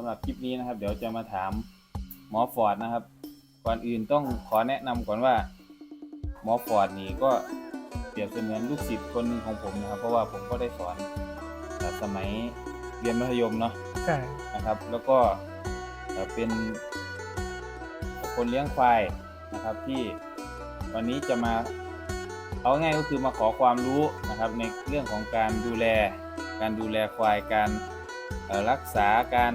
ำหรับคลิปนี้นะครับ เดี๋ยวจะมาถามหมอฟอร์ดนะครับ ก่อนอื่นต้องขอแนะนำก่อนว่าหมอฟอร์ดนี่ก็เปรียบเสมือนลูกศิษย์คนหนึ่งของผมนะครับ เพราะว่าผมก็ได้สอนเอ่อสมัยเรียนมัธยมเนาะใช่นะครับ แล้วก็เอ่อเป็นคนเลี้ยงควายนะครับ ที่วันนี้จะมาเอาง่ายก็คือมาขอความรู้นะครับ ในเรื่องของการดูแล การดูแลควายการเอ่อรักษาการ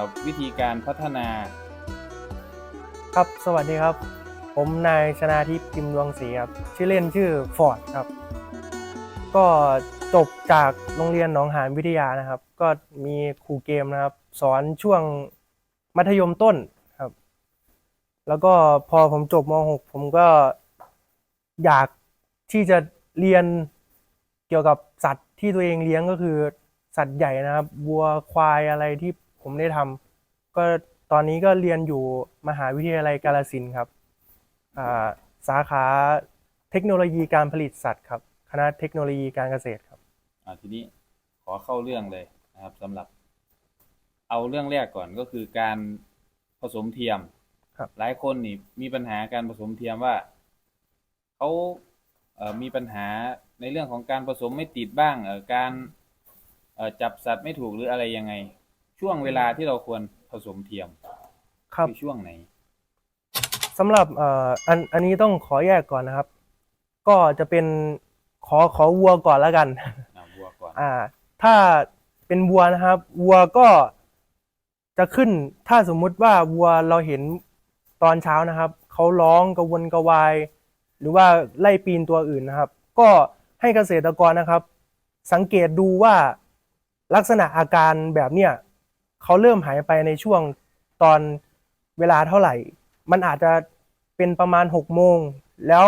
เอ่อวิธีการพัฒนาครับ สวัสดีครับ ผมนายชนาทิพย์พิมพ์ดวงศรีครับ ชื่อเล่นชื่อฟอร์ดครับ ก็จบจากโรงเรียนหนองหานวิทยานะครับ ก็มีครูเกมนะครับ สอนช่วงมัธยมต้นครับ แล้วก็พอผมจบม .6 ผมก็อยากที่จะเรียนเกี่ยวกับสัตว์ที่ตัวเองเลี้ยงก็คือสัตว์ใหญ่นะครับวัวควายอะไรที่ ผมได้ทำก็ตอนนี้ก็เรียนอยู่มหาวิทยาลัยกาฬสินธุ์ครับอ่าสาขาเทคโนโลยีการผลิตสัตว์ครับคณะเทคโนโลยีการเกษตรครับอ่าทีนี้ขอเข้าเรื่องเลยนะครับสำหรับ เอาเรื่องแรกก่อนก็คือการผสมเทียมครับหลายคนนี่มีปัญหาการผสมเทียมว่าเขาเอ่อมีปัญหาในเรื่องของการผสมไม่ติดบ้างเอ่อการเอ่อจับสัตว์ไม่ถูกหรืออะไรยังไง ช่วงเวลาที่เราควรผสมเทียมครับคือช่วงไหนสำหรับเอ่ออันอันนี้ต้องขอแยกก่อนนะครับ ก็จะเป็นขอขอวัวก่อนแล้วกัน อ่าวัวก่อนอ่า ถ้าเป็นวัวนะครับ วัวก็จะขึ้นถ้าสมมุติว่าวัวเราเห็นตอนเช้านะครับเขาร้องกระวนกระวาย หรือว่าไล่ปีนตัวอื่นนะครับ ก็ให้เกษตรกรนะครับ สังเกตดูว่าลักษณะอาการแบบเนี้ย เขาเริ่มหายไปในช่วงตอนเวลาเท่าไหร่ มันอาจจะเป็นประมาณหกโมง แล้ว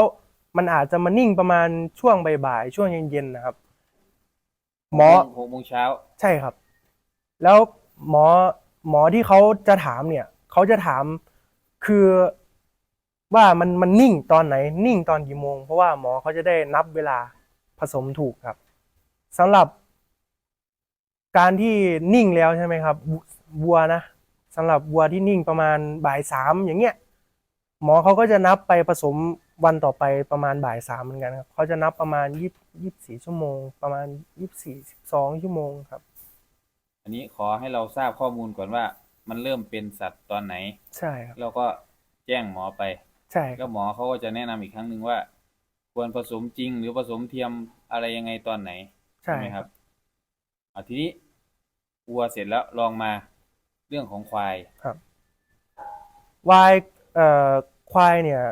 มันอาจจะมานิ่งประมาณช่วงบ่ายๆ ช่วงเย็นๆนะครับ หมอหกโมงเช้าใช่ครับ แล้วหมอหมอที่เขาจะถามเนี่ยเขาจะถามคือว่ามันมันนิ่งตอนไหน นิ่งตอนกี่โมง เพราะว่าหมอเขาจะได้นับเวลาผสมถูกครับสำหรับ การที่นิ่งแล้วใช่ไหมครับววัวนะสำหรับวัวที่นิ่งประมาณบ่ายสามอย่างเงี้ยหมอเขาก็จะนับไปผสมวันต่อไปประมาณบ่ายสามเหมือนกันครับเขาจะนับประมาณยี่ยี่สี่ชั่วโมง ประมาณยี่สี่สิบสองชั่วโมงครับ อันนี้ขอให้เราทราบข้อมูลก่อนว่า มันเริ่มเป็นสัตว์ตอนไหน ใช่ครับเราก็แจ้งหมอไป ใช่คก็รับหมอเขาก็จะแนะนำอีกครั้งหนึ่งว่า ควรผสมจริงหรือผสมเทียมอะไรยังไงตอนไหนใช่ไหมครับ อะทีนี้วัวเสร็จแล้วลองมาเรื่องของควายครับวายเอ่อควายเนี่ย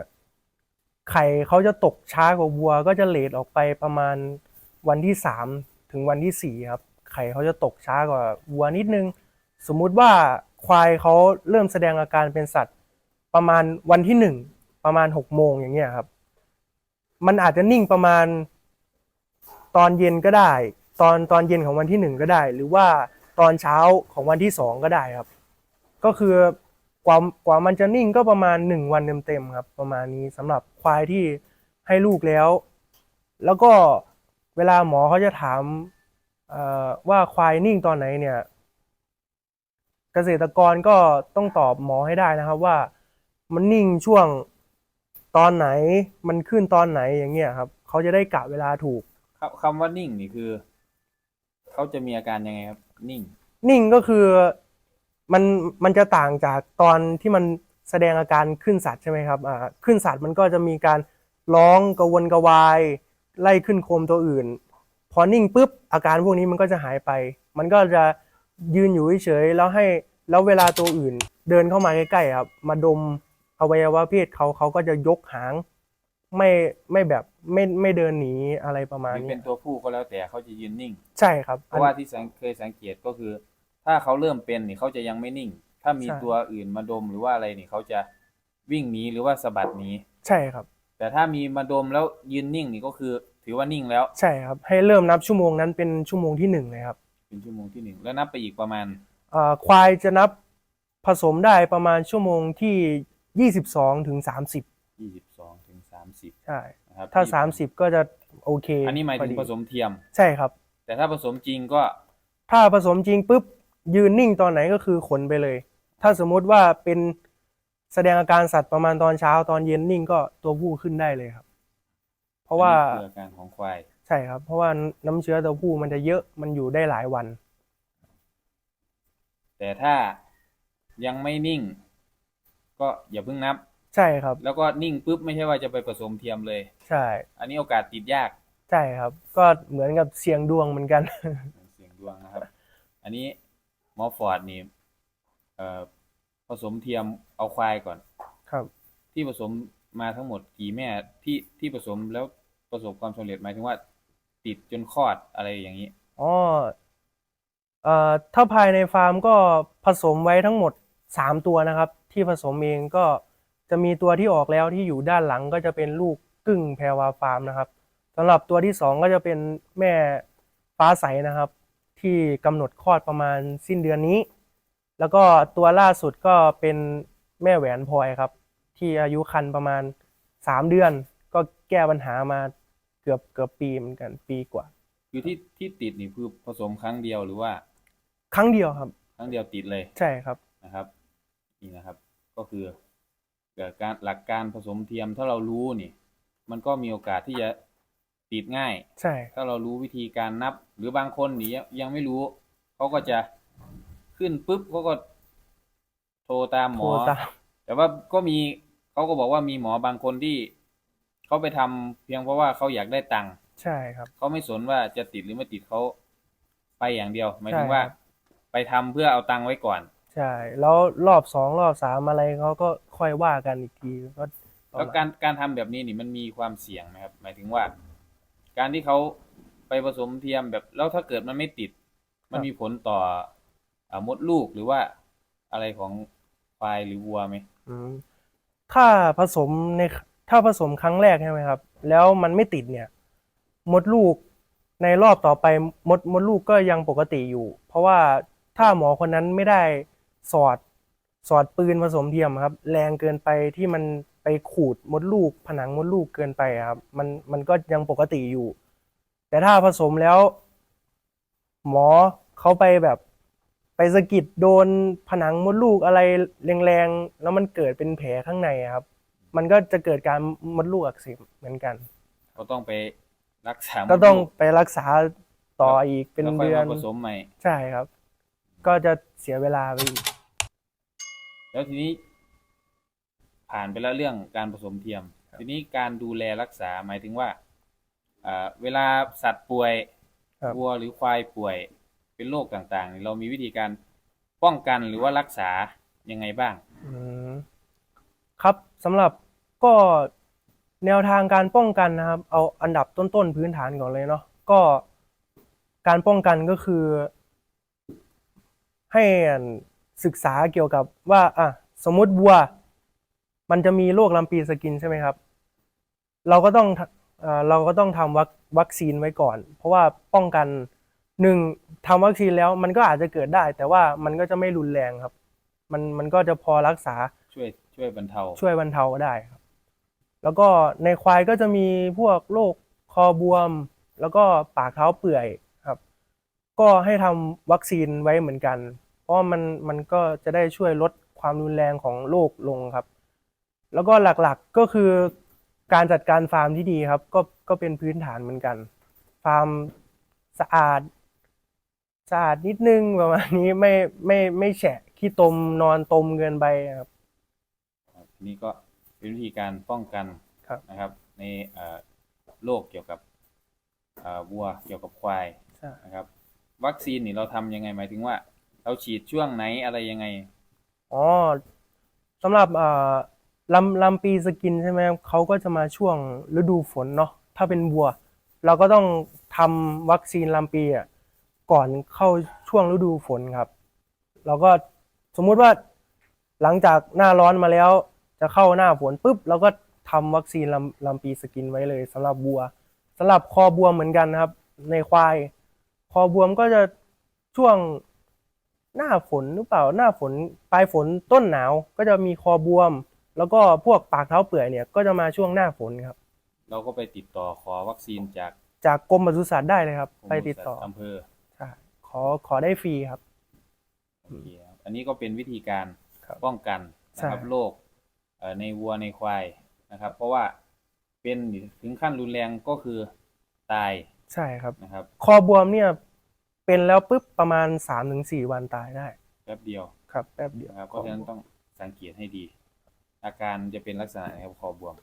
ไข่เขาจะตกช้ากว่าวัว ก็จะเลทออกไปประมาณวันที่สามถึงวันที่สี่ครับ ไข่เขาจะตกช้ากว่าวัวนิดนึง สมมุติว่าควายเขาเริ่มแสดงอาการเป็นสัตว์ ประมาณวันที่หนึ่งประมาณหกโมงอย่างเงี้ยครับ มันอาจจะนิ่งประมาณตอนเย็นก็ได้ ตอนตอนเย็นของวันที่หนึ่งก็ได้ หรือว่าตอนเช้าของวันที่สองก็ได้ครับ ก็คือกว่ากว่ามันจะนิ่งก็ประมาณหนึ่งวันเต็มๆครับ ประมาณนี้สำหรับควายที่ให้ลูกแล้ว แล้วก็เวลาหมอเขาจะถามว่าควายนิ่งตอนไหนเนี่ย เกษตรกรก็ต้องตอบหมอให้ได้นะครับว่ามันนิ่งช่วงตอนไหนมันขึ้นตอนไหนอย่างเงี้ยครับ เขาจะได้กะเวลาถูกคำคำว่านิ่งนี่คือ เขาจะมีอาการยังไงครับ นิ่ง นิ่งก็คือมันมันจะต่างจากตอนที่มันแสดงอาการขึ้นสัตว์ใช่ไหมครับอ่าขึ้นสัตว์มันก็จะมีการร้องกระวนกระวาย ไล่ขึ้นโคมตัวอื่น พอนิ่งปุ๊บอาการพวกนี้มันก็จะหายไป มันก็จะยืนอยู่เฉยๆแล้วให้แล้วเวลาตัวอื่น เดินเข้ามาใกล้ๆครับมาดมอวัยวะเพศเขาเขาก็จะยกหาง ไม่ไม่แบบไม่ไม่เดินหนีอะไรประหมาณรือนี้เป็นตัวผู้ก็แล้วแต่เขาจะยืนนิ่ง ใช่ครับเพราะว่าที่สังเคยสังเกตก็คือ ถ้าเขาเริ่มเป็นนี่เขาจะยังไม่นิ่ง ถ้ามีใช่ ตัวอื่นมาดมหรือว่าอะไรนี่เขาจะวิ่งหนีหรือว่าสะบัดหนีใช่ครับ แต่ถ้ามีมาดมแล้วยืนนิ่งนี่ก็คือ ถือว่านิ่งแล้วใช่ครับ ให้เริ่มนับชั่วโมงนั้นเป็นชั่วโมงที่หนึ่งเลยครับเป็นชั่วโมงที่หนึ่งแล้วนับไปอีกประมาณเอ่อควายจะนับผสมได้ประมาณชั่วโมงที่ 22ถึง30 ยี่สิบ สองถึงสามสิบใช่ นะครับถ้า ที่30 ก็จะโอเคอันนี้หมายถึงพอดีผสมเทียม ใช่ครับ แต่ถ้าผสมจริงก็ถ้าผสมจริงปุ๊บยืนนิ่งตอนไหนก็คือขนไปเลย ถ้าสมมุติว่าเป็นแสดงอาการสัตว์ประมาณตอนเช้าตอนเย็นนิ่งก็ตัวผู้ขึ้นได้เลยครับ เพราะว่าอันนี้คืออาการของควาย ใช่ครับ เพราะว่าน้ำเชื้อตัวผู้มันจะเยอะมันอยู่ได้หลายวัน แต่ถ้ายังไม่นิ่ง ก็อย่าเพิ่งนับ ใช่ครับ แล้วก็นิ่งปุ๊บไม่ใช่ว่าจะไปผสมเทียมเลย ใช่ อันนี้โอกาสติดยาก ใช่ครับ ก็เหมือนกับเสียงดวงเหมือนกัน เสียงดวงนะครับ อันนี้หมอฟอร์ดนี่เอ่อผสมเทียมเอาควายก่อน ครับ ที่ผสมมาทั้งหมดกี่แม่ที่ที่ผสมแล้วประสบความสำเร็จหมายถึงว่า ติดจนคลอดอะไรอย่างนี้อ๋อเอ่อถ้าภายในฟาร์มก็ผสมไว้ทั้งหมดสามตัวนะครับ ที่ผสมเองก็ จะมีตัวที่ออกแล้วที่อยู่ด้านหลังก็จะเป็นลูกกึ่งแพรวาฟาร์มนะครับสำหรับตัวที่สองก็จะเป็นแม่ฟ้าใสนะครับ ที่กำหนดคลอดประมาณสิ้นเดือนนี้ แล้วก็ตัวล่าสุดก็เป็นแม่แหวนพลอยครับ ที่อายุครรภ์ประมาณสามเดือน ก็แก้ปัญหามาเกือบเกือบปีเหมือนกันปีกว่า คือที่ที่ติดนี่คือผสมครั้งเดียวหรือว่า ครั้งเดียวครับ ครั้งเดียวติดเลยใช่ครับนะครับ นี่นะครับ ก็คือเกิดการหลักการผสมเทียมถ้าเรารู้นี่ มันก็มีโอกาสที่จะติดง่าย ใช่ ถ้าเรารู้วิธีการนับ หรือบางคนนี่ยังยังไม่รู้เขาก็จะขึ้นปุ๊บเขาก็โทรตามหมโทรอตาม แต่ว่าก็มีเขาก็บอกว่ามีหมอบางคนที่เขาไปทำเพียงเพราะว่าเขาอยากได้ตังค์ใช่ครับ เขาไม่สนว่าจะติดหรือไม่ติดเขาไปอย่างเดียวหมายถึงใช่ว่าครับ ไปทำเพื่อเอาตังค์ไว้ก่อน ใช่ แล้วรอบสองรอบสามอะไรเขาก็ค่อยว่ากันอีกทีก็แล้วการการทำแบบนี้นี่มันมีความเสี่ยงไหมครับ หมายถึงว่า การที่เขาไปผสมเทียมแบบแล้วถ้าเกิดมันไม่ติด มันมีผลต่ออามดลูกหรือว่าอะไรของควายหรือวัวไหมอืมถ้าผสมในถ้าผสมครั้งแรกใช่ไหมครับ แล้วมันไม่ติดเนี่ย มดลูกในรอบต่อไปมดมดลูกก็ยังปกติอยู่ เพราะว่าถ้าหมอคนนั้นไม่ได้ สอดสอดปืนผสมเทียมครับ แรงเกินไปที่มันไปขูดมดลูก ผนังมดลูกเกินไปอะครับ มันมันก็ยังปกติอยู่ แต่ถ้าผสมแล้ว หมอเขาไปแบบไปสะกิดโดนผนังมดลูกอะไรแรงๆแล้วมันเกิดเป็นแผลข้างในอะครับ มันก็จะเกิดการมดลูกอักเสบเหมือนกัน ก็ต้องไปรักษาก็ต้องมดลูไปรักษาต่ออีกเป็นแล้วค่อยเดือนมาผสมใหม่ ใช่ครับ ก็จะเสียเวลาไปอีก แล้วทีนี้ผ่านไปแล้วเรื่องการผสมเทียม ทีนี้การดูแลรักษาหมายถึงว่าอ่าเวลาสัตว์ป่วยครับวัวหรือควายป่วยเป็นโรคต่างๆนี่เรามีวิธีการป้องกันหรือว่ารักษายังไงบ้างอืมครับสำหรับก็แนวทางการป้องกันนะครับ เอาอันดับต้นๆพื้นฐานก่อนเลยเนาะก็การป้องกันก็คือ ให้ ศึกษาเกี่ยวกับว่าอะสมมุติวัว มันจะมีโรคลำปีสกินใช่ไหมครับ เราก็ต้องทำเอ่อเราก็ต้องทำวัควัคซีนไว้ก่อน เพราะว่าป้องกันหนึ่งทำวัคซีนแล้วมันก็อาจจะเกิดได้ แต่ว่ามันก็จะไม่รุนแรงครับ มันมันก็จะพอรักษาช่วยช่วยบรรเทาช่วยบรรเทาได้ครับ แล้วก็ในควายก็จะมีพวกโรคคอบวม แล้วก็ปากเท้าเปื่อยครับ ก็ให้ทำวัคซีนไว้เหมือนกันเพ ราะว่ามันมันก็จะได้ช่วยลดความรุนแรงของโรคลงครับ แล้วก็หลักๆก็คือการจัดการฟาร์มที่ดีครับ ก็ก็เป็นพื้นฐานเหมือนกัน ฟาร์มสะอาดสะอาดนิดนึงประมาณนี้ไม่ไม่ไม่แฉะขี้ตมนอนตมเกินไปครับครับนี่ก็เป็นวิธีการป้องกันครับ นะครับ ในเอ่อโรคเกี่ยวกับเอ่อวัวเกี่ยวกับควายใช่นะครับ วัคซีนนี่เราทำยังไงหมายถึงว่า เราฉีดช่วงไหนอะไรยังไง อ๋อสำหรับอ่อลำลำปีสกินใช่ไหมครับเขาก็จะมาช่วงฤดูฝนเนาะถ้าเป็นวัว เราก็ต้องทำวัคซีนลำปีอะก่อนเข้าช่วงฤดูฝนครับ เราก็สมมุติว่าหลังจากหน้าร้อนมาแล้ว จะเข้าหน้าฝนปุ๊บเราก็ทำวัคซีนลำลำปีสกินไว้เลยสำหรับวัวสำหรับคอบวมเหมือนกันครับ ในควาย คอบวมก็จะช่วง หน้าฝนหรือเปล่าหน้าฝนปลายฝนต้นหนาวก็จะมีคอบวม แล้วก็พวกปากเท้าเปื่อยเนี่ยก็จะมาช่วงหน้าฝนครับ เราก็ไปติดต่อขอวัคซีนจากจากกรมปศุสัตว์ได้เลยครับกรมไปติดต่อปศุสัตว์อำเภอใช่ขอขอได้ฟรีครับโอเคครับอันนี้ก็เป็นวิธีการครับ ป้องกันนะครับใช่ โรคเอ่อในวัวในควายนะครับ เพราะว่าเป็นถึงขั้นรุนแรงก็คือตายใช่ครับ นะครับ คอบวมเนี่ย เป็นแล้วปุ๊บประมาณสามถึงสี่วันตายได้ แป๊บเดียวครับแป๊บเดียวนะครับเพราะฉะนั้นต้องสังเกตให้ดี อาการจะเป็นลักษณะไหนครับคอบวม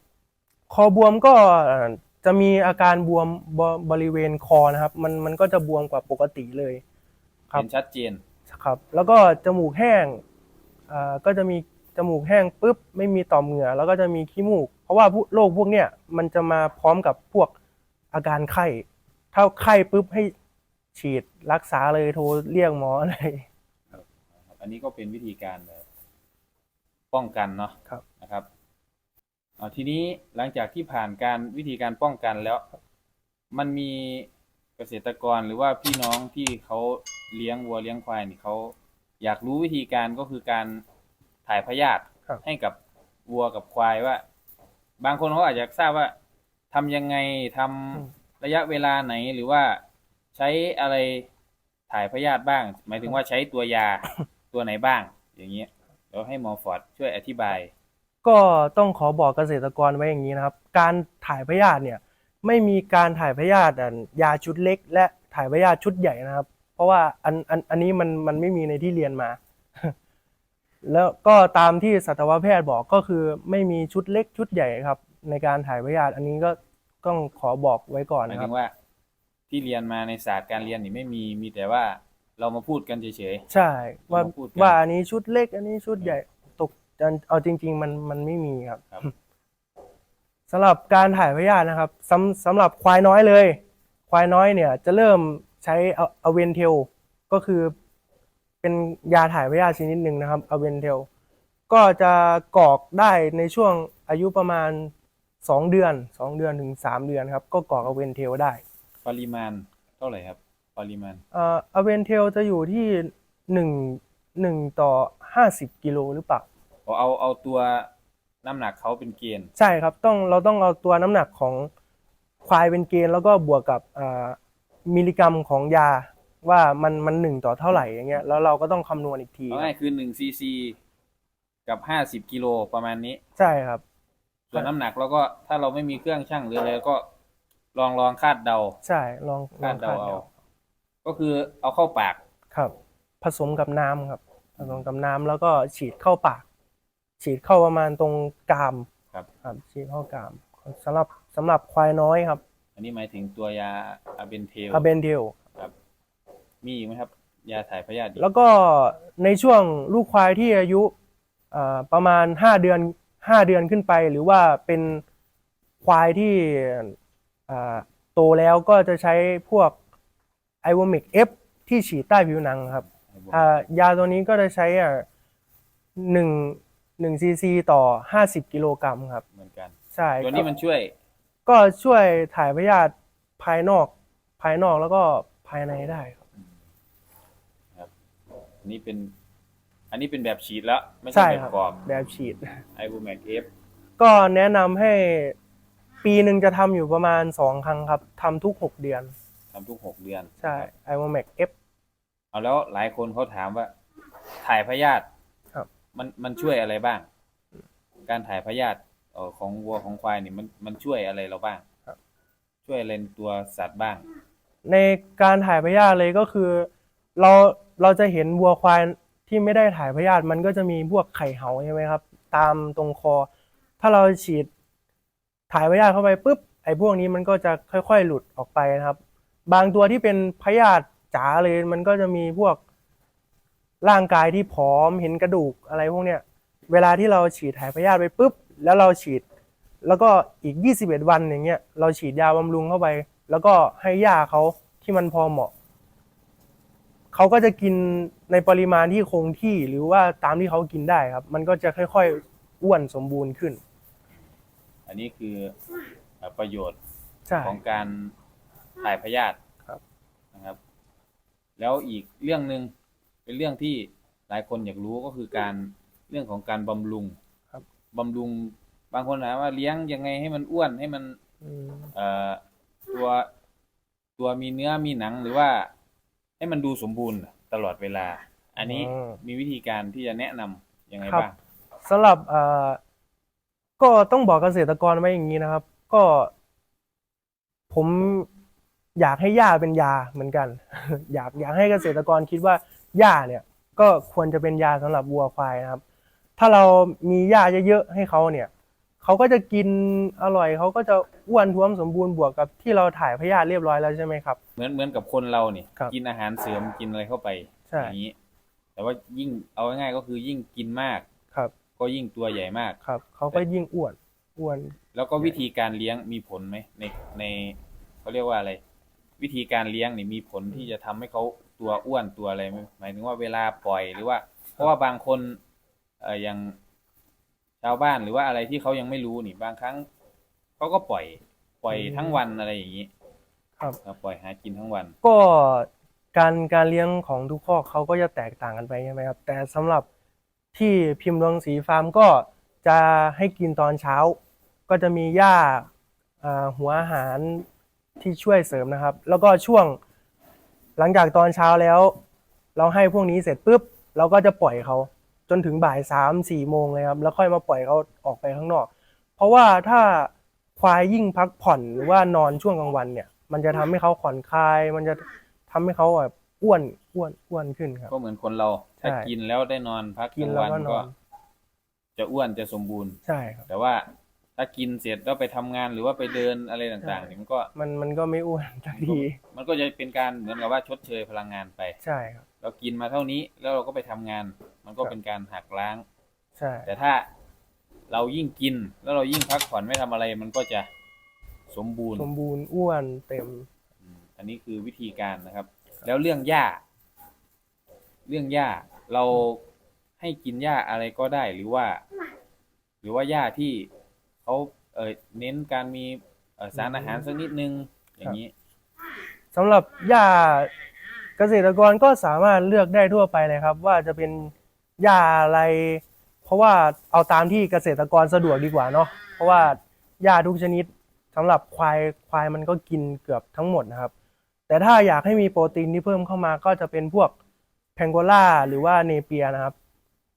คอบวมก็เอ่อจะมีอาการบวมบบริเวณคอนะครับ มันมันก็จะบวมกว่าปกติเลย ครับเห็นชัดเจนครับ แล้วก็จมูกแห้งอ่าก็จะมีจมูกแห้งปุ๊บไม่มีต่อมเหงื่อแล้วก็จะมีขี้มูก เพราะว่าพวกโรคพวกเนี้ยมันจะมาพร้อมกับพวกอาการไข้ถ้าไข้ปุ๊บให้ ฉีดรักษาเลยโทรเรียกหมออะไรครับอันนี้ก็เป็นวิธีการเอ่อป้องกันเนาะครับนะครับเอาทีนี้หลังจากที่ผ่านการวิธีการป้องกันแล้ว มันมีเกษตรกรหรือว่าพี่น้องที่เขาเลี้ยงวัวเลี้ยงควายนี่เขาอยากรู้วิธีการก็คือการถ่ายพยาธิครับให้กับวัวกับควายว่า บางคนเขาอาจจะทราบว่าทำยังไงทำระยะเวลาไหนหรือว่า ใช้อะไรถ่ายพยาธิบ้าง หมายถึงว่าใช้ตัวยาตัวไหนบ้าง อย่างเงี้ยเดี๋ยวให้หมอฟอร์ดช่วยอธิบาย ก็ต้องขอบอกเกษตรกรไว้อย่างนี้นะครับ การถ่ายพยาธิเนี่ยไม่มีการถ่ายพยาธิอะยาชุดเล็ก และถ่ายพยาธิชุดใหญ่นะครับ เพราะว่าอันอันอันนี้มันมันไม่มีในที่เรียนมา แล้วก็ตามที่สัตวแพทย์บอกก็คือไม่มีชุดเล็กชุดใหญ่ครับ ในการถ่ายพยาธิอันนี้ก็ต้องขอบอกไว้ก่อนหมายนะคถึรับงว่า ที่เรียนมาในศาสตร์การเรียนนี่ไม่มีมีแต่ว่าเรามาพูดกันเฉย ใช่ ว่าเราพูดกัน ว่าอันนี้ชุดเล็ก อันนี้ชุดใหญ่ตกเอาจริง ๆ มันมันไม่มีครับๆครับ สำหรับการถ่ายพยาธินะครับสำสำหรับควายน้อยเลย ควายน้อยเนี่ยจะเริ่มใช้อเวนเทลก็คือเป็นยาถ่ายพยาธิชนิดหนึ่งนะครับอเวนเทลก็จะกรอกได้ในช่วงอายุประมาณ 2 เดือน 2 เดือนถึง 3 เดือนครับ ก็กรอกอเวนเทลได้ ปริมาณเท่าไหร่ครับ ปริมาณเอ่อเวนเทลจะอยู่ที่1 1ต่อ50กิโลหรือเปล่า เอาเอาเอาตัวน้ำหนักเขาเป็นเกณฑ์ ใช่ครับต้องเราต้องเอาตัวน้ำหนักของควายเป็นเกณฑ์แล้วก็บวกกับอ่ามิลลิกรัมของยาว่ามันมันหนึ่งต่อเท่าไหร่อย่างเงี้ยแล้วเราก็ต้องคำนวณอีกทีเอาง่ายคือหนึ่งซีซีกับห้าสิบกิโลประมาณนี้ ใช่ครับ ส่วนน้ำหนักเราก็ถ้าเราไม่มีเครื่องชั่งหรืออะไรก็ ลองลองคาดเดา ใช่ลองลคาอดงเดาคาดเอาเดาก็คือเอาเข้าปาก ครับ ผสมกับน้ำครับ ผสมกับน้ำแล้วก็ฉีดเข้าปาก ฉีดเข้าประมาณตรงกรามครับ ครับ ฉีดเข้ากรามสำหรับสำหรับควายน้อยครับอันนี้หมายถึงตัวยาอาเบนเทลอะเบนเทลครับมีอีกไหมครับ ยาถ่ายพยาธิอีกแล้วก็ในช่วงลูกควายที่อายุเอ่อประมาณ 5 เดือน 5 เดือนขึ้นไป หรือว่าเป็นควายที่เอ่อ โตแล้วก็จะใช้พวกไอวอมิกเอฟที่ฉีดใต้ผิวหนังครับอ่ายาตัวนี้ก็จะใช้อะหนึ่งหนึ่งซีซีต่อ50กิโลกรัมครับ เหมือนกันใช่ตัวนี้มันช่วย ก็ช่วยถ่ายพยาธิภายนอกภายนอกแล้วก็ภายในได้ครับครับอันนี้เป็น อันนี้เป็นแบบฉีดแล้ว ไม่ใช่ใช่แบบครับกรอกแบบฉีดไอบูแมกเอฟก็แนะนำให้ ปีหนึ่งจะทำอยู่ประมาณสองครั้งครับทำทุกหกเดือน ทำทุกหกเดือนใช่ไอวอ m a c F เอาแล้วหลายคนเขาถามว่า ถ่ายพยาธิครับ มันมันช่วยอะไรบ้าง การถ่ายพยาธิเอ่อของวัวของควายนี่มันมันช่วยอะไรเราบ้างครับช่วยอะไรในตัวสัตว์บ้าง ในการถ่ายพยาธิเลยก็คือ เราเราจะเห็นวัวควายที่ไม่ได้ถ่ายพยาธิมันก็จะมีพวกไข่เหาใช่ไหมครับ ตามตรงคอ ถ้าเราฉีด ถ่ายพยาธิเข้าไปปุ๊บไอ้พวกนี้มันก็จะค่อย ๆ หลุดออกไปนะครับ บางตัวที่เป็นพยาธิจ๋าเลยมันก็จะมีพวกร่างกายที่ผอมเห็นกระดูกอะไรพวกเนี้ยเวลาที่เราฉีดถ่ายพยาธิไปปุ๊บแล้วเราฉีด แล้วก็อีก 21 วันอย่างเงี้ยเราฉีดยาบำรุงเข้าไป แล้วก็ให้ยาเขาที่มันพอเหมาะเขาก็จะกินในปริมาณที่คงที่หรือว่าตามที่เขากินได้ครับ มันก็จะค่อย ๆ อ้วนสมบูรณ์ขึ้น นนี้คือเอ่อประโยชน์ใช่ ของการถ่ายพยาธิครับ นะครับ แล้วอีกเรื่องหนึ่งเป็นเรื่องที่หลายคนอยากรู้ก็คือการเรื่องของการบำรุงครับบำรุงบางคนถามว่าเลี้ยงยังไงให้มันอ้วนให้มัน อืมเอ่อตัวตัวมีเนื้อมีหนังหรือว่า ให้มันดูสมบูรณ์ตลอดเวลา อันนี้อืมมีวิธีการที่จะแนะนำยังไงครับ บ้าง สำหรับเอ่อ ก็ต้องบอกเกษตรกรไว้อย่างนี้นะครับ ก็ ผมอยากให้หญ้าเป็นยาเหมือนกัน อยากอยากให้เกษตรกรคิดว่าหญ้าเนี่ย ก็ควรจะเป็นยาสำหรับวัวควายนะครับ ถ้าเรามีหญ้าเยอะๆให้เขาเนี่ยเขาก็จะกินอร่อยเขาก็จะอ้วนท้วมสมบูรณ์บวกกับที่เราถ่ายพยาธิเรียบร้อยแล้วใช่ไหมครับ เหมือนเหมือนกับคนเราเนี่ยครับกินอาหารเสริมกินอะไรเข้าไปใช่ อย่างนี้ แต่ว่ายิ่งเอาง่ายๆก็คือยิ่งกินมากครับ ก็ยิ่งตัวใหญ่มาก ครับเขาก็ยิ่งอ้วนอ้วน แล้วก็วิธีการเลี้ยงมีผลไหมในในเขาเรียกว่าอะไร วิธีการเลี้ยงนี่มีผลที่จะทำให้เขาตัวอ้วนตัวอะไรไหมหมายถึงว่าเวลาปล่อยหรือว่า เพราะว่าบางคนเอ่ออย่างชาวบ้านหรือว่าอะไรที่เขายังไม่รู้นี่บางครั้งเขาก็ปล่อย ปล่อยทั้งวันอะไรอย่างนี้ ครับเออปล่อยหากินทั้งวัน ก็การการเลี้ยงของทุกคอกเขาก็จะแตกต่างกันไปใช่ไหมครับ แต่สำหรับ ที่พิมพ์ดวงสีฟาร์มก็จะให้กินตอนเช้า ก็จะมีหญ้าหัวอาหารที่ช่วยเสริมนะครับ แล้วก็ช่วงหลังจากตอนเช้าแล้ว เราให้พวกนี้เสร็จปุ๊บเราก็จะปล่อยเขาจนถึงบ่ายสามสี่โมงเลยครับ แล้วค่อยมาปล่อยเขาออกไปข้างนอก เพราะว่าถ้าควายยิ่งพักผ่อนหรือว่านอนช่วงกลางวันเนี่ย มันจะทำให้เขาผ่อนคลาย มันจะทำให้เขาแบบ อ้วนอ้วนอ้วนขึ้นครับ ก็เหมือนคนเรา ถ้าใช่กินแล้วได้นอนพักกินกแล้วลางก็วันนอก็นจะอ้วนจะสมบูรณ์ใช่ครับ แต่ว่าถ้ากินเสร็จแล้วไปทำงานหรือว่าไปเดินอะไรต่างๆนี่มันก็มันมันก็ไม่อ้วนทักทีมันก็จะเป็นการเหมือนกับว่าชดเชยพลังงานไปใช่ครับ เรากินมาเท่านี้แล้วเราก็ไปทำงาน มันก็ครับเป็นการหักล้างใช่แต่ถ้าเรายิ่งกินแล้วเรายิ่งพักผ่อนไม่ทำอะไร มันก็จะสมบูรณ์ สมบูรณ์อ้วนเต็มอืมอันนี้คือวิธีการนะครับ แล้วเรื่องหญ้า เรื่องหญ้าเราให้กินหญ้าอะไรก็ได้หรือว่า หรือว่าหญ้าที่เขาเออเน้นการมีเอ่อสารอาหารสักนิดนึงอย่างนี้ สำหรับหญ้าเกษตรกรก็สามารถเลือกได้ทั่วไปเลยครับ ว่าจะเป็นหญ้าอะไร เพราะว่าเอาตามที่เกษตรกรสะดวกดีกว่าเนาะเพราะว่าหญ้าทุกชนิดสำหรับควายควายมันก็กินเกือบทั้งหมดนะครับ แต่ถ้าอยากให้มีโปรตีนที่เพิ่มเข้ามาก็จะเป็นพวกแพงโกล่าหรือว่าเนเปียนะครับ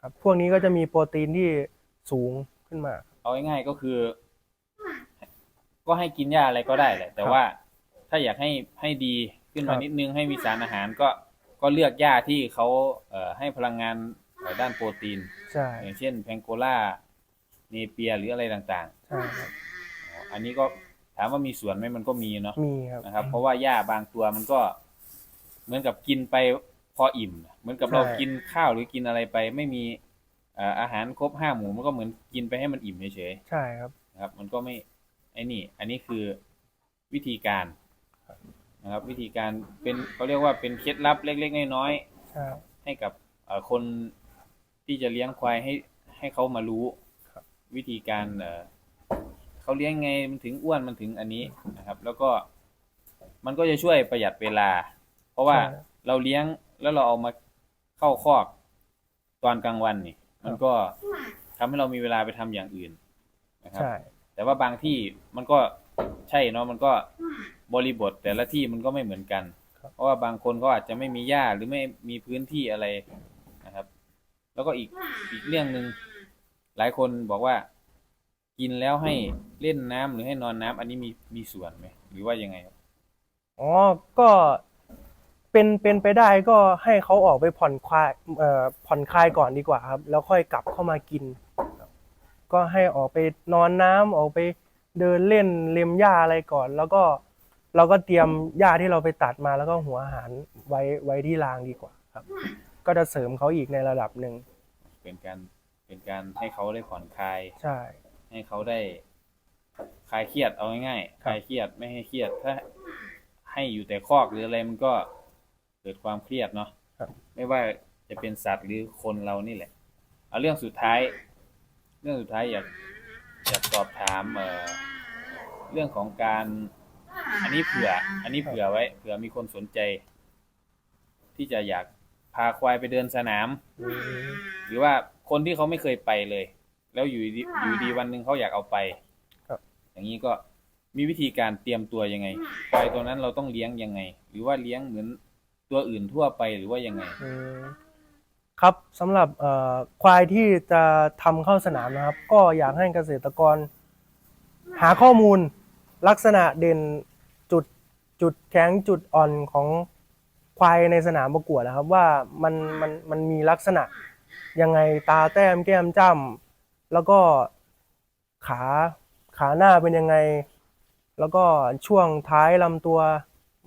ครับ พวกนี้ก็จะมีโปรตีนที่สูงขึ้นมา เอาง่ายๆก็คือ ก็ให้กินหญ้าอะไรก็ได้แหละ แต่ว่าถ้าอยากให้ให้ดีขึ้นมาครับนิดนึงให้มีสารอาหารก็ก็เลือกหญ้าที่เขาเอ่อให้พลังงานเอ่อด้านโปรตีนใช่อย่างเช่นแพงโกล่าเนเปียหรืออะไรต่างใช่ครับๆอ๋ออันนี้ก็ถามว่ามีส่วนไหมมันก็มีเนาะมีครับ นะครับ เพราะว่าหญ้าบางตัวมันก็ เหมือนกับกินไปพออิ่ม เหมือนกับเรากินข้าวหรือกินอะไรไป ไม่มีเอ่ออาหารครบห้าหมู่มันก็เหมือนกินไปให้มันอิ่มเฉยๆใช่ครับนะครับ มันก็ไม่ไอ้นี่ อันนี้คือวิธีการนะครับ วิธีการเป็นเขาเรียกว่าเป็นเคล็ดลับเล็กๆน้อยใช่ๆให้กับเอ่อคนที่จะเลี้ยงควายให้ให้เขามารู้ ครับ วิธีการเอ่อ เขาเลี้ยงไงมันถึงอ้วนมันถึงอันนี้นะครับ แล้วก็มันก็จะช่วยประหยัดเวลา เพราะว่าเราเลี้ยงแล้วเราเอามาเข้าคอกตอนกลางวันนี่ มันก็ทำให้เรามีเวลาไปทำอย่างอื่นนะครับ ใช่ แต่ว่าบางที่มันก็ใช่เนาะมันก็บริบทแต่ละที่มันก็ไม่เหมือนกันเพราะว่าบางคนก็อาจจะไม่มีหญ้าหรือไม่มีพื้นที่อะไรนะครับ แล้วก็อีกอีกเรื่องหนึ่งหลายคนบอกว่า กินแล้วให้เล่นน้ำหรือให้นอนน้ำอันนี้มีมีส่วนไหมหรือว่ายังไงครับอ๋อ ก็เป็นเป็นไปได้ก็ให้เขาออกไปผ่อนคลายเอ่อผ่อนคลายก่อนดีกว่าครับ แล้วค่อยกลับเข้ามากินครับก็ให้ออกไปนอนน้ำออกไปเดินเล่นเล็มหญ้าอะไรก่อน แล้วก็เราก็เตรียมหญ้าที่เราไปตัดมาแล้วก็หัวอาหารไว้ไว้ที่รางดีกว่าครับ ก็จะเสริมเขาอีกในระดับหนึ่งเป็นการเป็นการให้เขาได้ผ่อนคลาย ใช่ ให้เขาได้คลายเครียดเอาง่ายๆคครับลายเครียดไม่ให้เครียดถ้า ให้อยู่แต่คอกหรืออะไรมันก็เกิดความเครียดเนาะครับไม่ว่าจะเป็นสัตว์หรือคนเรานี่แหละ เอาเรื่องสุดท้าย เรื่องสุดท้ายอยากอยากสอบถามเอ่อเรื่องของการ อันนี้เผื่อ อันนี้เผื่อไว้เผื่อมีคนสนใจ ที่จะอยากพาควายไปเดินสนามอืมหรือว่าคนที่เขาไม่เคยไปเลย แล้วอยู่ดีอยู่ดีวันหนึ่งเขาอยากเอาไปครับ อย่างนี้ก็มีวิธีการเตรียมตัวยังไงควายตัวนั้นเราต้องเลี้ยงยังไง หรือว่าเลี้ยงเหมือนตัวอื่นทั่วไปหรือว่ายังไง อืมครับสำหรับเอ่อควายที่จะทำเข้าสนามนะครับ ก็อยากให้เกษตรกร หาข้อมูลลักษณะเด่นจุดจุดแข็งจุดอ่อนของควายในสนามประกวดนะครับ ว่ามันมันมันมีลักษณะยังไงตาแต้มแก้มจ้ำ แล้วก็ขาขาหน้าเป็นยังไง แล้วก็ช่วงท้ายลำตัว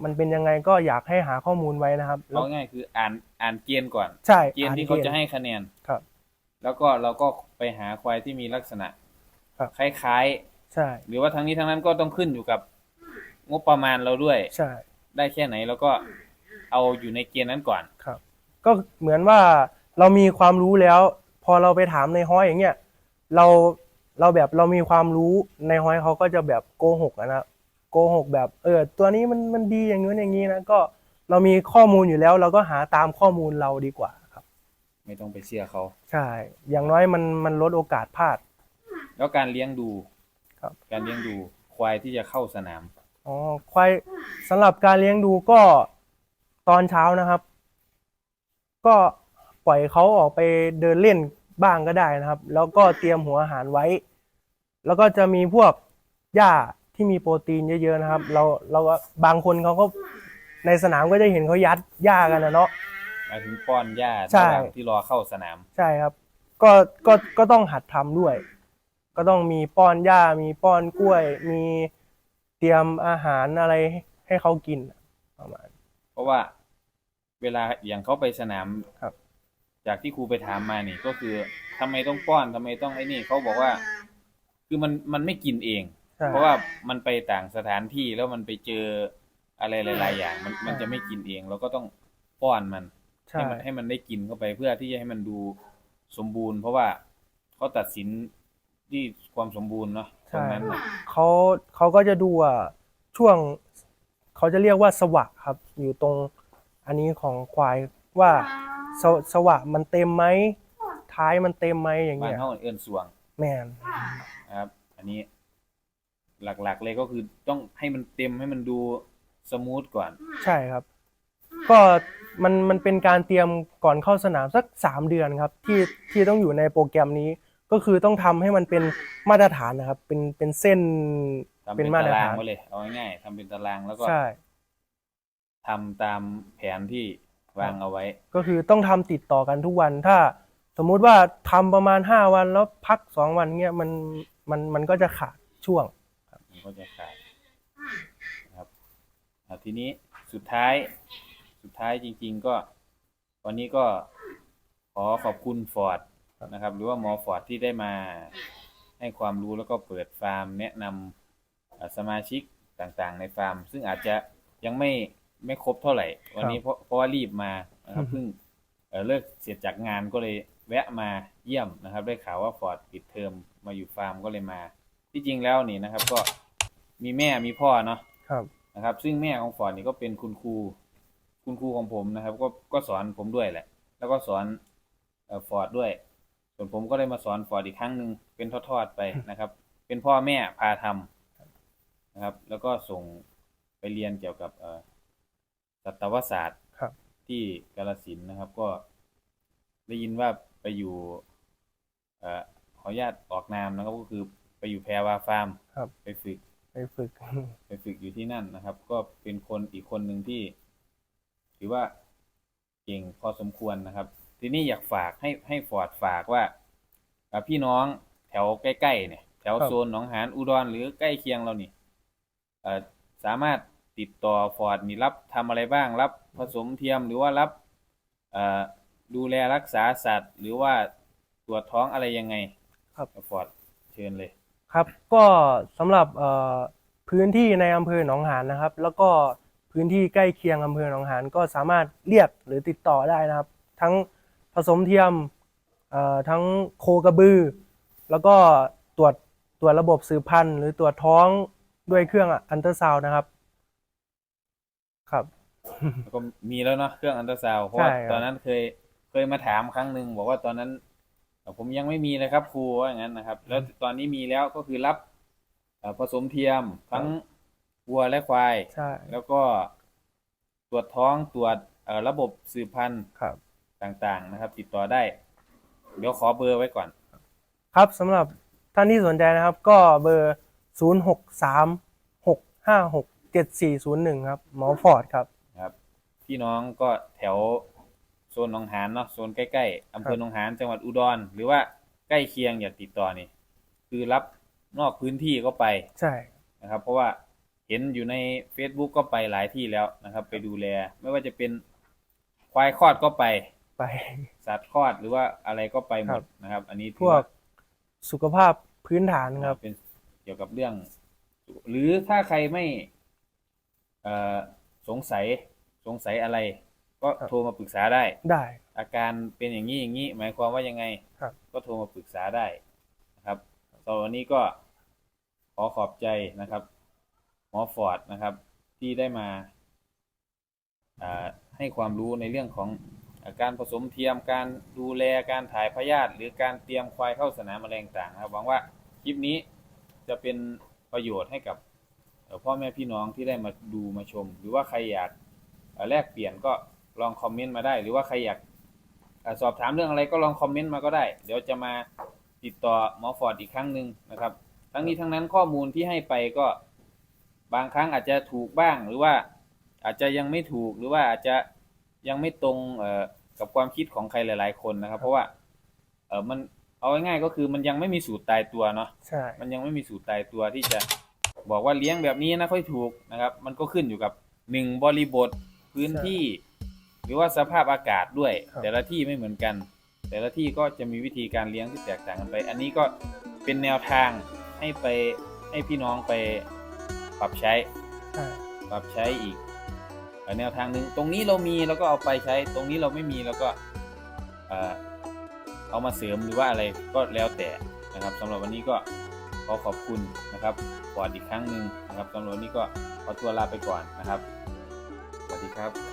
มันเป็นยังไงก็อยากให้หาข้อมูลไว้นะครับแล้เอาวง่ายคืออ่านอ่านเกณฑ์ก่อน ใช่เกณฑ์อ่ที่เขากณจะให้คะแนน ครับ แล้วก็เราก็ไปหาควายที่มีลักษณะครับ คล้ายใช่ๆ หรือว่าทั้งนี้ทั้งนั้นก็ต้องขึ้นอยู่กับงบประมาณเราด้วย ใช่ ได้แค่ไหนเราก็เอาอยู่ในเกณฑ์นั้นก่อนครับก็เหมือนว่าเรามีความรู้แล้ว พอเราไปถามในห้อยอย่างเงี้ย เราเราแบบเรามีความรู้ในห้อยเขาก็จะแบบโกหกอะนะโกหกแบบเออตัวนี้มันมันดีอย่างนู้นอย่างนี้นะก็เรามีข้อมูลอยู่แล้ว เราก็หาตามข้อมูลเราดีกว่าครับ ไม่ต้องไปเชื่อเขา ใช่ อย่างน้อยมันมันลดโอกาสพลาด แล้วการเลี้ยงดูครับ การเลี้ยงดูควายที่จะเข้าสนามอ๋อควายสำหรับการเลี้ยงดูก็ตอนเช้านะครับ ก็ปล่อยเขาออกไปเดินเล่น บ้างก็ได้นะครับ แล้วก็เตรียมหัวอาหารไว้ แล้วก็จะมีพวกหญ้าที่มีโปรตีนเยอะๆนะครับ เราเราก็บางคนเขาก็ในสนามก็จะเห็นเขายัดหญ้ากันนะเนาะหมายถึงป้อนหญ้าใช่ ระหว่างที่รอเข้าสนาม ใช่ครับ ก็ก็ก็ต้องหัดทำด้วย ก็ต้องมีป้อนหญ้ามีป้อนกล้วย มีเตรียมอาหารอะไรให้เขากินประมาณ เพราะว่าเวลาอย่างเขาไปสนามครับ จากที่ครูไปถามมานี่ก็คือทำไมต้องป้อนทำไมต้องไอ้นี่เขาบอกว่า คือมันมันไม่กินเองใช่เพราะว่ามันไปต่างสถานที่แล้วมันไปเจออะไรหลาย ๆ อย่าง มันมันจะไม่กินเอง เราก็ต้องป้อนมันใช่ให้มันให้มันได้กินเข้าไปเพื่อที่จะให้มันดูสมบูรณ์ เพราะว่าเขาตัดสินที่ความสมบูรณ์เนาะตรงนั้นน่ะเขาเขาก็จะดูว่าช่วงเขาจะเรียกว่าสวะครับ อยู่ตรงอันนี้ของควายว่า สวสวะมันเต็มไหมท้ายมันเต็มไหมอย่างบ้านเงี้ยเขาเอื้นสวงแมนนะครับ อันนี้ หลักๆเลยก็คือต้องให้มันเต็มให้มันดูสมูทก่อน ใช่ครับ ก็มันมันเป็นการเตรียมก่อนเข้าสนามสักสามเดือนครับ ที่ที่ต้องอยู่ในโปรแกรมนี้ ก็คือต้องทำให้มันเป็นมาตรฐานนะครับ เป็นเป็นเส้น ทำเป็เป็นนมาตรตารางฐาน ไว้เลย เอาง่ายๆทำเป็นตารางแล้วก็ใช่ ทำตามแผนที่ วางเอาไว้ ก็คือต้องทำติดต่อกันทุกวัน ถ้าสมมุติว่าทำประมาณห้าวันแล้วพักสองวันเงี้ยมันมันมันก็จะขาดช่วงมันก็จะขาดนะครับอะทีนี้สุดท้ายสุดท้ายจริง ๆ ก็วันนี้ก็ขอขอบคุณฟอร์ดนะครับ หรือว่าหมอฟอร์ดที่ได้มาให้ความรู้แล้วก็เปิดฟาร์มแนะนำอะสมาชิกต่างๆ ในฟาร์ม ซึ่งอาจจะยังไม่ ไม่ครบเท่าไหร่ วันนี้เพราะเพราะว่ารีบมานะครับอืมเพิ่งเอ่อเลิกเสร็จจากงานก็เลยแวะมาเยี่ยมนะครับ ได้ข่าวว่าฟอร์ดปิดเทอมมาอยู่ฟาร์มก็เลยมา ที่จริงแล้วนี่นะครับ ก็มีแม่มีพ่อเนาะครับนะครับ ซึ่งแม่ของฟอร์ดนี่ก็เป็นคุณครู คุณครูของผมนะครับ ก็ก็สอนผมด้วยแหละ แล้วก็สอนเอ่อฟอร์ดด้วย ส่วนผมก็เลยมาสอนฟอร์ดอีกครั้งหนึ่งเป็นทอดๆไปนะครับ เป็นพ่อแม่พาทำนะครับ แล้วก็ส่งไปเรียนเกี่ยวกับเอ่อ สัตวศาสตร์ครับ ที่กาลสินธุ์นะครับ ก็ได้ยินว่าไปอยู่เอ่อขออนุญาตออกนามนะครับ ก็คือไปอยู่แพรวาฟาร์มครับ ไปฝึก ไปฝึก ไปฝึกอยู่ที่นั่นนะครับ ก็เป็นคนอีกคนหนึ่งที่ ถือว่าเก่งพอสมควรนะครับ ทีนี้อยากฝากให้ให้ฟอร์ดฝากว่าอ่าพี่น้องแถวใกล้ๆเนี่ย แถวครับ โซนหนองหานอุดรหรือใกล้เคียงเรานี่เอ่อสามารถ ติดต่อฟอร์ดนี่รับทำอะไรบ้างรับผสมเทียมหรือว่ารับเอ่อดูแลรักษาสัตว์ หรือว่าตรวจท้องอะไรยังไง ครับฟอร์ดเชิญเลย ครับก็สำหรับเอ่อพื้นที่ในอำเภอหนองหานนะครับ แล้วก็พื้นที่ใกล้เคียงอำเภอหนองหานก็สามารถเรียกหรือติดต่อได้นะครับ ทั้งผสมเทียมเอ่อทั้งโคกระบือ แล้วก็ตรวจตรวจระบบสืบพันธุ์ หรือตรวจท้องด้วยเครื่องอันเตอร์ซาวน์นะครับ ครับ แล้วก็มีแล้วเนาะเครื่องอันตราซาวด์เพราะว่าใช่ครับ ตอนนั้นเคยเคยมาถามครั้งหนึ่งบอกว่าตอนนั้นเอ่อผมยังไม่มีเลยครับครูว่าอย่างนั้นนะครับ แล้วตอนนี้มีแล้วก็คือรับเอ่อผสมเทียมทั้งวัวและควาย ใช่แล้วก็ตรวจท้องตรวจเอ่อระบบสืบพันธุ์ครับ ต่างๆนะครับ ติดต่อได้ เดี๋ยวขอเบอร์ไว้ก่อน ครับสำหรับท่านที่สนใจนะครับ ก็เบอร์ 0 6 3 6 5 6 7 4 0 1 ครับ หมอฟอร์ดครับนะครับ พี่น้องก็แถวโซนหนองหานเนาะโซนใกล้ๆอำเภอหนองหานจังหวัดอุดร หรือว่าใกล้เคียงอยากติดต่อนี่ คือรับนอกพื้นที่ก็ไปใช่นะครับ เพราะว่าเห็นอยู่ใน Facebook ก็ไปหลายที่แล้วนะครับ ไปดูแล ไม่ว่าจะเป็นควายคลอดก็ไปไปสัตว์คลอดหรือว่าอะไรก็ไปหมครัดบนะครับ อันนี้พถือวกว่าสุขภาพพื้นฐานครับเป็นเกี่ยวกับเรื่อง หรือถ้าใครไม่เอ่อ สงสัยสงสัยอะไร ก็ครับโทรมาปรึกษาได้ ได้ อาการเป็นอย่างนี้อย่างนี้หมายความว่ายังไงครับก็โทรมาปรึกษาได้นะครับสำหรับวันนี้ก็ขอขอบใจนะครับ หมอฟอร์ดนะครับ ที่ได้มาอ่าให้ความรู้ในเรื่องของอาการผสมเทียมการดูแลการถ่ายพยาธิหรือการเตรียมควายเข้าสนามแมลงต่างนะครับหวังว่าคลิปนี้จะเป็นประโยชน์ให้กับเอ่อ พ่อแม่พี่น้องที่ได้มาดูมาชม หรือว่าใครอยากเอ่อแลกเปลี่ยนก็ลองคอมเมนต์มาได้ หรือว่าใครอยากเอ่อสอบถามเรื่องอะไรก็ลองคอมเมนต์มาก็ได้ เดี๋ยวจะมาติดต่อหมอฟอร์ดอีกครั้งหนึ่งนะครับ ทั้งนี้ทั้งนั้นข้อมูลที่ให้ไปก็บางครั้งอาจจะถูกบ้าง หรือว่าอาจจะยังไม่ถูกหรือว่าอาจจะยังไม่ตรงเอ่อกับความคิดของใครหลาย ๆ คนนะครับ เพราะว่าเออมันเอาง่ายๆก็คือมันยังไม่มีสูตรตายตัวเนาะใช่มันยังไม่มีสูตรตายตัวที่จะ บอกว่าเลี้ยงแบบนี้นะค่อยถูกนะครับ มันก็ขึ้นอยู่กับหนึ่งบริบทพื้นที่ หรือว่าสภาพอากาศด้วยครับแต่ละที่ไม่เหมือนกัน แต่ละที่ก็จะมีวิธีการเลี้ยงที่แตกต่างกันไป อันนี้ก็เป็นแนวทางให้ไปให้พี่น้องไปปรับใช้ใช่ปรับใช้อีกเอ่อแนวทางหนึ่งตรงนี้เรามีเราก็เอาไปใช้ ตรงนี้เราไม่มีเราก็เอ่อเอามาเสริมหรือว่าอะไรก็แล้วแต่นะครับสำหรับวันนี้ก็ ขอขอบคุณนะครับบอร์ดอีกครั้งหนึ่งนะครับสำหรับวันนี้ก็ขอตัวลาไปก่อนนะครับ สวัสดีครับ